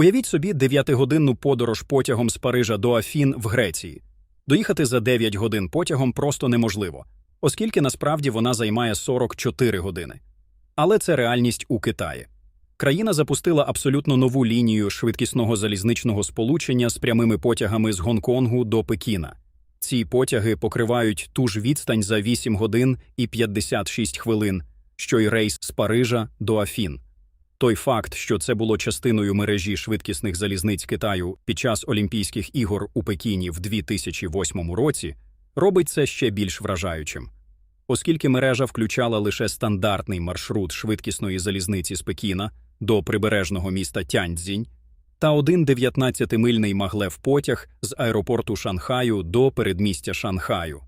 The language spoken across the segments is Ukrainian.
Уявіть собі дев'ятигодинну подорож потягом з Парижа до Афін в Греції. Доїхати за 9 годин потягом просто неможливо, оскільки насправді вона займає 44 години. Але це реальність у Китаї. Країна запустила абсолютно нову лінію швидкісного залізничного сполучення з прямими потягами з Гонконгу до Пекіна. Ці потяги покривають ту ж відстань за 8 годин і 56 хвилин, що й рейс з Парижа до Афін. Той факт, що це було частиною мережі швидкісних залізниць Китаю під час Олімпійських ігор у Пекіні в 2008 році, робить це ще більш вражаючим. Оскільки мережа включала лише стандартний маршрут швидкісної залізниці з Пекіна до прибережного міста Тяньцзінь та один 19-мильний маглев потяг з аеропорту Шанхаю до передмістя Шанхаю.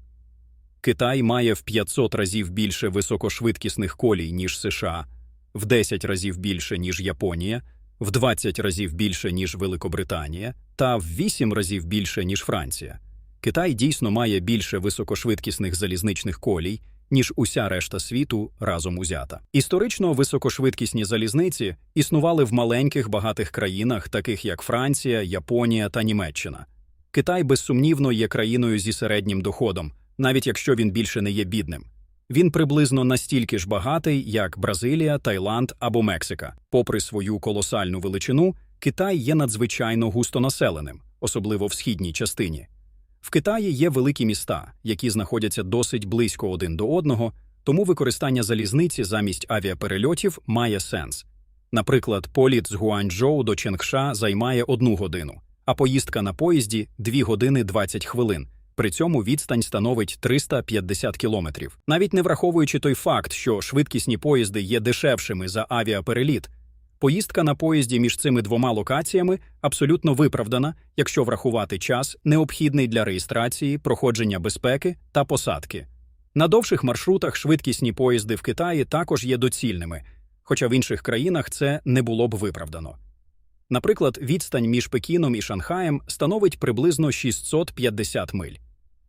Китай має в 500 разів більше високошвидкісних колій, ніж США, в 10 разів більше, ніж Японія, в 20 разів більше, ніж Великобританія, та в 8 разів більше, ніж Франція. Китай дійсно має більше високошвидкісних залізничних колій, ніж уся решта світу разом узята. Історично високошвидкісні залізниці існували в маленьких багатих країнах, таких як Франція, Японія та Німеччина. Китай безсумнівно є країною зі середнім доходом, навіть якщо він більше не є бідним. Він приблизно настільки ж багатий, як Бразилія, Таїланд або Мексика. Попри свою колосальну величину, Китай є надзвичайно густонаселеним, особливо в східній частині. В Китаї є великі міста, які знаходяться досить близько один до одного, тому використання залізниці замість авіаперельотів має сенс. Наприклад, політ з Гуанчжоу до Ченгша займає одну годину, а поїздка на поїзді 2 години 20 хвилин. При цьому відстань становить 350 кілометрів. Навіть не враховуючи той факт, що швидкісні поїзди є дешевшими за авіапереліт, поїздка на поїзді між цими двома локаціями абсолютно виправдана, якщо врахувати час, необхідний для реєстрації, проходження безпеки та посадки. На довших маршрутах швидкісні поїзди в Китаї також є доцільними, хоча в інших країнах це не було б виправдано. Наприклад, відстань між Пекіном і Шанхаєм становить приблизно 650 миль.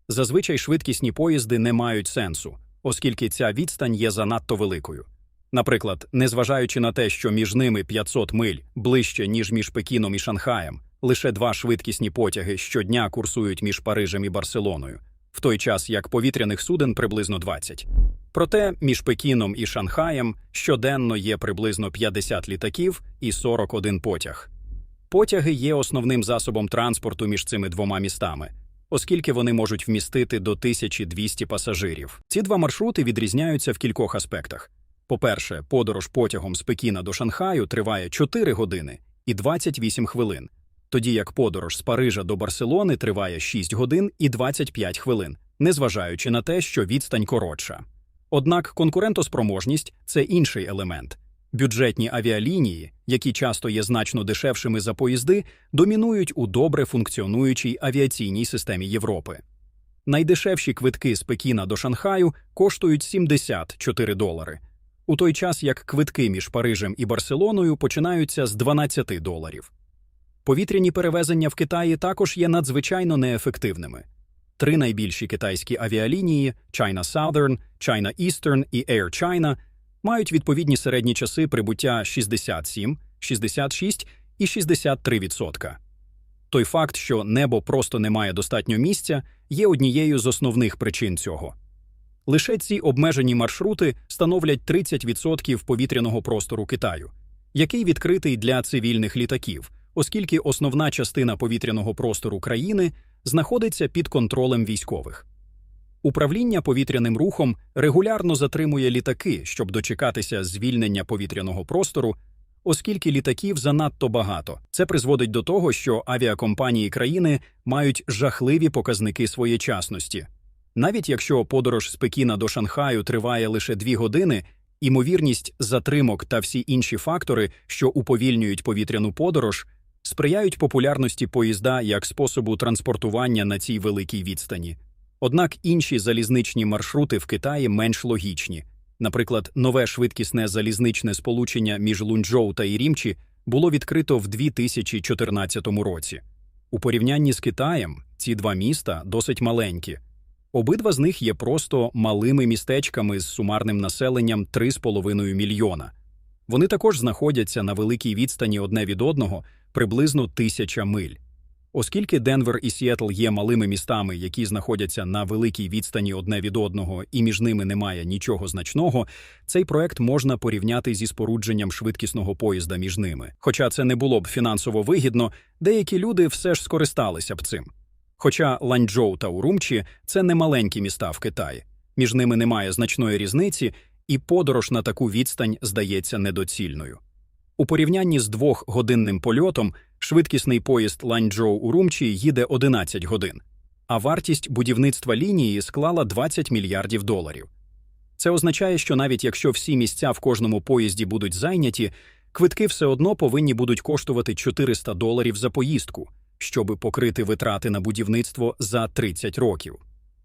Зазвичай швидкісні поїзди не мають сенсу, оскільки ця відстань є занадто великою. Наприклад, незважаючи на те, що між ними 500 миль ближче, ніж між Пекіном і Шанхаєм, лише два швидкісні потяги щодня курсують між Парижем і Барселоною, в той час як повітряних суден приблизно 20. Проте між Пекіном і Шанхаєм щоденно є приблизно 50 літаків і 41 потяг. Потяги є основним засобом транспорту між цими двома містами, оскільки вони можуть вмістити до 1200 пасажирів. Ці два маршрути відрізняються в кількох аспектах. По-перше, подорож потягом з Пекіна до Шанхаю триває 4 години і 28 хвилин, тоді як подорож з Парижа до Барселони триває 6 годин і 25 хвилин, незважаючи на те, що відстань коротша. Однак конкурентоспроможність це інший елемент. Бюджетні авіалінії, які часто є значно дешевшими за поїзди, домінують у добре функціонуючій авіаційній системі Європи. Найдешевші квитки з Пекіна до Шанхаю коштують 74 долари, у той час як квитки між Парижем і Барселоною починаються з 12 доларів. Повітряні перевезення в Китаї також є надзвичайно неефективними. Три найбільші китайські авіалінії China Southern, China Eastern і Air China мають відповідні середні часи прибуття 67, 66 і 63%. Той факт, що небо просто не має достатньо місця, є однією з основних причин цього. Лише ці обмежені маршрути становлять 30% повітряного простору Китаю, який відкритий для цивільних літаків, оскільки основна частина повітряного простору країни знаходиться під контролем військових. Управління повітряним рухом регулярно затримує літаки, щоб дочекатися звільнення повітряного простору, оскільки літаків занадто багато. Це призводить до того, що авіакомпанії країни мають жахливі показники своєчасності. Навіть якщо подорож з Пекіна до Шанхаю триває лише дві години, імовірність затримок та всі інші фактори, що уповільнюють повітряну подорож, сприяють популярності поїзда як способу транспортування на цій великій відстані. Однак інші залізничні маршрути в Китаї менш логічні. Наприклад, нове швидкісне залізничне сполучення між Лунчжоу та Ірімчі було відкрито в 2014 році. У порівнянні з Китаєм ці два міста досить маленькі. Обидва з них є просто малими містечками з сумарним населенням 3,5 мільйона. Вони також знаходяться на великій відстані одне від одного, приблизно тисяча миль. Оскільки Денвер і Сіетл є малими містами, які знаходяться на великій відстані одне від одного, і між ними немає нічого значного, цей проект можна порівняти зі спорудженням швидкісного поїзда між ними. Хоча це не було б фінансово вигідно, деякі люди все ж скористалися б цим. Хоча Ланчжоу та Урумчі це не маленькі міста в Китаї, між ними немає значної різниці, і подорож на таку відстань здається недоцільною. У порівнянні з двохгодинним польотом швидкісний поїзд Ланчжоу-Урумчі їде 11 годин, а вартість будівництва лінії склала 20 мільярдів доларів. Це означає, що навіть якщо всі місця в кожному поїзді будуть зайняті, квитки все одно повинні будуть коштувати 400 доларів за поїздку, щоб покрити витрати на будівництво за 30 років.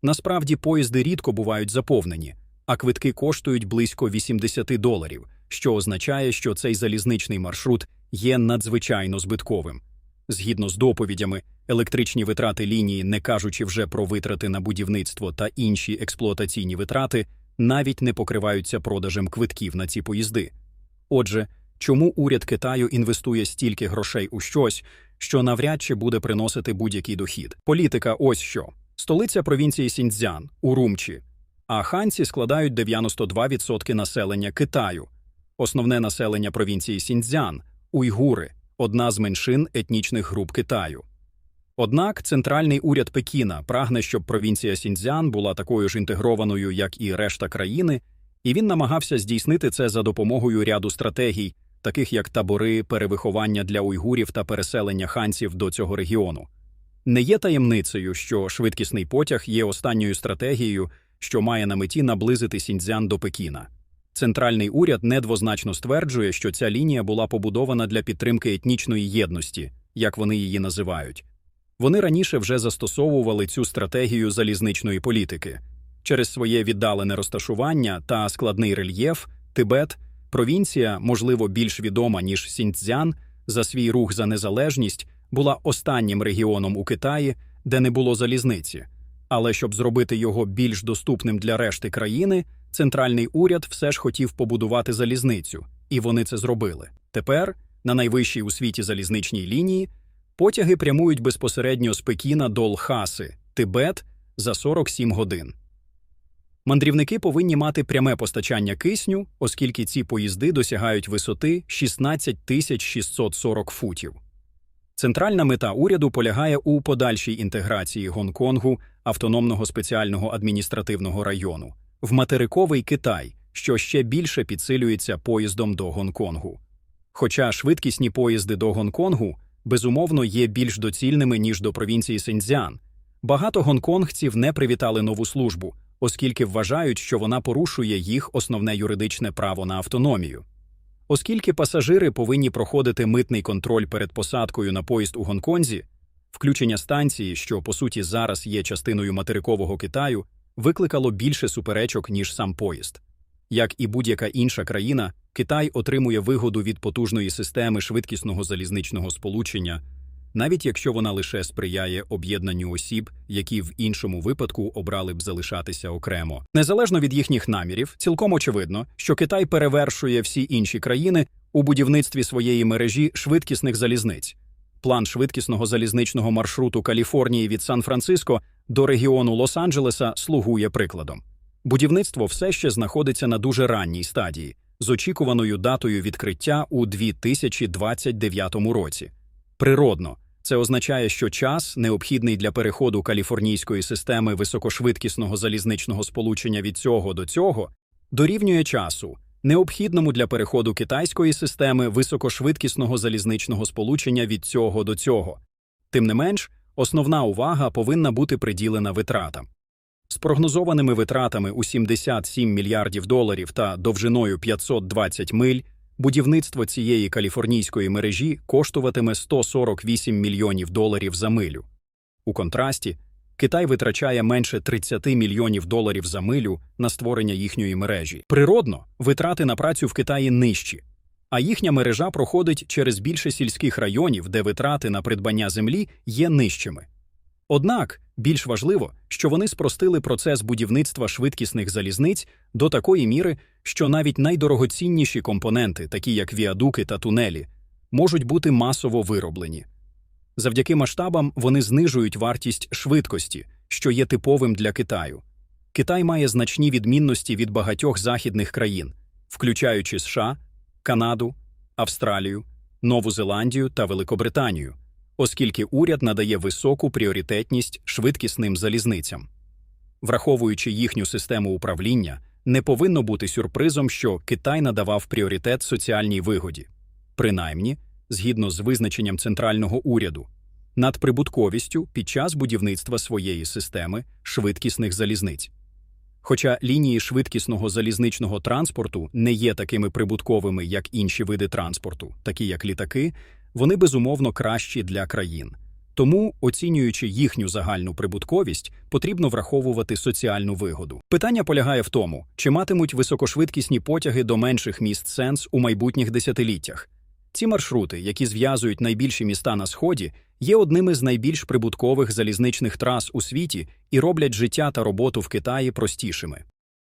Насправді поїзди рідко бувають заповнені, а квитки коштують близько 80 доларів, що означає, що цей залізничний маршрут є надзвичайно збитковим. Згідно з доповідями, електричні витрати лінії, не кажучи вже про витрати на будівництво та інші експлуатаційні витрати, навіть не покриваються продажем квитків на ці поїзди. Отже, чому уряд Китаю інвестує стільки грошей у щось, що навряд чи буде приносити будь-який дохід? Політика ось що. Столиця провінції Сіньцзян, Урумчі, а ханці складають 92% населення Китаю. Основне населення провінції Сіньцзян – уйгури, одна з меншин етнічних груп Китаю. Однак центральний уряд Пекіна прагне, щоб провінція Сіньцзян була такою ж інтегрованою, як і решта країни, і він намагався здійснити це за допомогою ряду стратегій, таких як табори, перевиховання для уйгурів та переселення ханців до цього регіону. Не є таємницею, що швидкісний потяг є останньою стратегією, що має на меті наблизити Сіньцзян до Пекіна. Центральний уряд недвозначно стверджує, що ця лінія була побудована для підтримки етнічної єдності, як вони її називають. Вони раніше вже застосовували цю стратегію залізничної політики. Через своє віддалене розташування та складний рельєф, Тибет, провінція, можливо, більш відома, ніж Сіньцзян, за свій рух за незалежність, була останнім регіоном у Китаї, де не було залізниці. Але щоб зробити його більш доступним для решти країни, центральний уряд все ж хотів побудувати залізницю, і вони це зробили. Тепер, на найвищій у світі залізничній лінії, потяги прямують безпосередньо з Пекіна до Лхаси, Тибет, за 47 годин. Мандрівники повинні мати пряме постачання кисню, оскільки ці поїзди досягають висоти 16 тисяч 640 футів. Центральна мета уряду полягає у подальшій інтеграції Гонконгу, автономного спеціального адміністративного району, в материковий Китай, що ще більше підсилюється поїздом до Гонконгу. Хоча швидкісні поїзди до Гонконгу, безумовно, є більш доцільними, ніж до провінції Синьцзян, багато гонконгців не привітали нову службу, оскільки вважають, що вона порушує їх основне юридичне право на автономію. Оскільки пасажири повинні проходити митний контроль перед посадкою на поїзд у Гонконзі, включення станції, що по суті зараз є частиною материкового Китаю, викликало більше суперечок, ніж сам поїзд. Як і будь-яка інша країна, Китай отримує вигоду від потужної системи швидкісного залізничного сполучення, навіть якщо вона лише сприяє об'єднанню осіб, які в іншому випадку обрали б залишатися окремо. Незалежно від їхніх намірів, цілком очевидно, що Китай перевершує всі інші країни у будівництві своєї мережі швидкісних залізниць. План швидкісного залізничного маршруту Каліфорнії від Сан-Франциско до регіону Лос-Анджелеса слугує прикладом. Будівництво все ще знаходиться на дуже ранній стадії, з очікуваною датою відкриття у 2029 році. Природно, це означає, що час, необхідний для переходу каліфорнійської системи високошвидкісного залізничного сполучення від цього до цього, дорівнює часу, необхідному для переходу китайської системи високошвидкісного залізничного сполучення від цього до цього. Тим не менш, основна увага повинна бути приділена витратам. З прогнозованими витратами у 77 мільярдів доларів та довжиною 520 миль, будівництво цієї каліфорнійської мережі коштуватиме 148 мільйонів доларів за милю. У контрасті, Китай витрачає менше 30 мільйонів доларів за милю на створення їхньої мережі. Природно, витрати на працю в Китаї нижчі, а їхня мережа проходить через більше сільських районів, де витрати на придбання землі є нижчими. Однак більш важливо, що вони спростили процес будівництва швидкісних залізниць до такої міри, що навіть найдорогоцінніші компоненти, такі як віадуки та тунелі, можуть бути масово вироблені. Завдяки масштабам вони знижують вартість швидкості, що є типовим для Китаю. Китай має значні відмінності від багатьох західних країн, включаючи США, Канаду, Австралію, Нову Зеландію та Великобританію, оскільки уряд надає високу пріоритетність швидкісним залізницям. Враховуючи їхню систему управління, не повинно бути сюрпризом, що Китай надавав пріоритет соціальній вигоді, принаймні, згідно з визначенням центрального уряду, над прибутковістю під час будівництва своєї системи швидкісних залізниць. Хоча лінії швидкісного залізничного транспорту не є такими прибутковими, як інші види транспорту, такі як літаки, вони безумовно кращі для країн. Тому, оцінюючи їхню загальну прибутковість, потрібно враховувати соціальну вигоду. Питання полягає в тому, чи матимуть високошвидкісні потяги до менших міст сенс у майбутніх десятиліттях. Ці маршрути, які зв'язують найбільші міста на сході, є одними з найбільш прибуткових залізничних трас у світі і роблять життя та роботу в Китаї простішими.